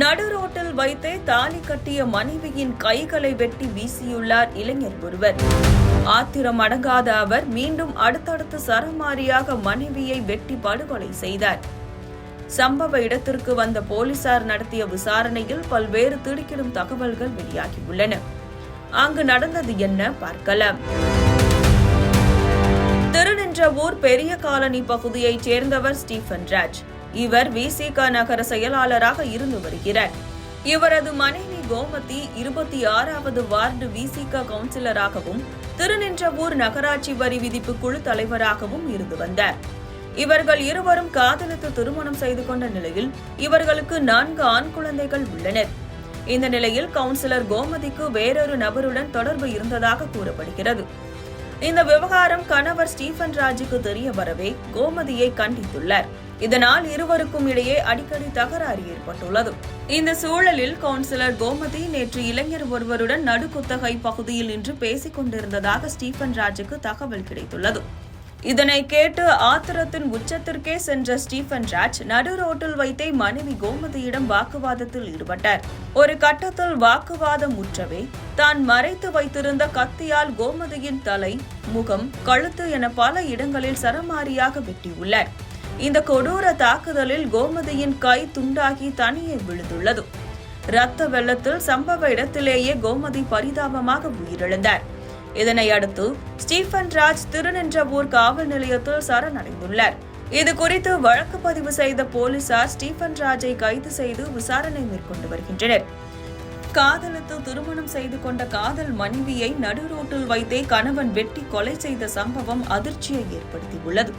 நடுரோட்டில் வைத்தே தாலி கட்டிய மனைவியின் கைகளை வெட்டி வீசியுள்ளார் இளைஞர் ஒருவர். ஆத்திரம் அடங்காத அவர் மீண்டும் அடுத்தடுத்து சரமாரியாக மனைவியை வெட்டி படுகொலை செய்தார். சம்பவ இடத்திற்கு வந்த போலீசார் நடத்திய விசாரணையில் பல்வேறு திடுக்கிடும் தகவல்கள் வெளியாகியுள்ளன. அங்கு நடந்தது என்ன பார்க்கலாம். திருநின்றவூர் பெரிய காலனி பகுதியைச் சேர்ந்தவர் ஸ்டீஃபன் ராஜ். இவர் விசிக நகர செயலாளராக இருந்து வருகிறார். இவரது மனைவி கோமதி இருபத்தி ஆறாவது வார்டு விசிக கவுன்சிலராகவும் திருநின்றவூர் நகராட்சி வரி விதிப்பு குழு தலைவராகவும் இருந்து வந்தார். இவர்கள் இருவரும் காதலித்து திருமணம் செய்து கொண்ட நிலையில் இவர்களுக்கு நான்கு ஆண் குழந்தைகள் உள்ளனர். இந்த நிலையில் கவுன்சிலர் கோமதிக்கு வேறொரு நபருடன் தொடர்பு இருந்ததாக கூறப்படுகிறது. இந்த விவகாரம் கணவர் ஸ்டீஃபன் ராஜுக்கு தெரிய வரவே கோமதியை கண்டித்துள்ளார். இதனால் இருவருக்கும் இடையே அடிக்கடி தகராறு ஏற்பட்டுள்ளது. இந்த சூழலில் கவுன்சிலர் கோமதி நேற்று இளைஞர் ஒருவருடன் நடுக்குத்தகை பகுதியில் நின்று பேசிக் கொண்டிருந்ததாக ஸ்டீஃபன் ராஜுக்கு தகவல் கிடைத்துள்ளது. இதனை கேட்டு ஆத்திரத்தின் உச்சத்திற்கே சென்ற ஸ்டீஃபன் ராஜ் நடு ரோட்டில் வைத்தே மனைவி கோமதியிடம் வாக்குவாதத்தில் ஈடுபட்டார். ஒரு கட்டத்தில் வாக்குவாதம் முற்றவே தான் மறைத்து வைத்திருந்த கத்தியால் கோமதியின் தலை முகம் கழுத்து என பல இடங்களில் சரமாரியாக வெட்டியுள்ளார். இந்த கொடூர தாக்குதலில் கோமதியின் கை துண்டாகி தனியே விழுந்துள்ளது. இரத்த வெள்ளத்தில் சம்பவ இடத்திலேயே கோமதி பரிதாபமாக உயிரிழந்தார். இதனை அடுத்து ஸ்டீஃபன் ராஜ் திருநின்றவூர் காவல் நிலையத்தில் சரணடைந்துள்ளார். இது குறித்து வழக்கு பதிவு செய்த போலீசார் ஸ்டீஃபன் ராஜை கைது செய்து விசாரணை மேற்கொண்டு வருகின்றனர். காதலித்து திருமணம் செய்து கொண்ட காதல் மனைவியை நடு ரோட்டில் வைத்தே கணவன் வெட்டி கொலை செய்த சம்பவம் அதிர்ச்சியை ஏற்படுத்தியுள்ளது.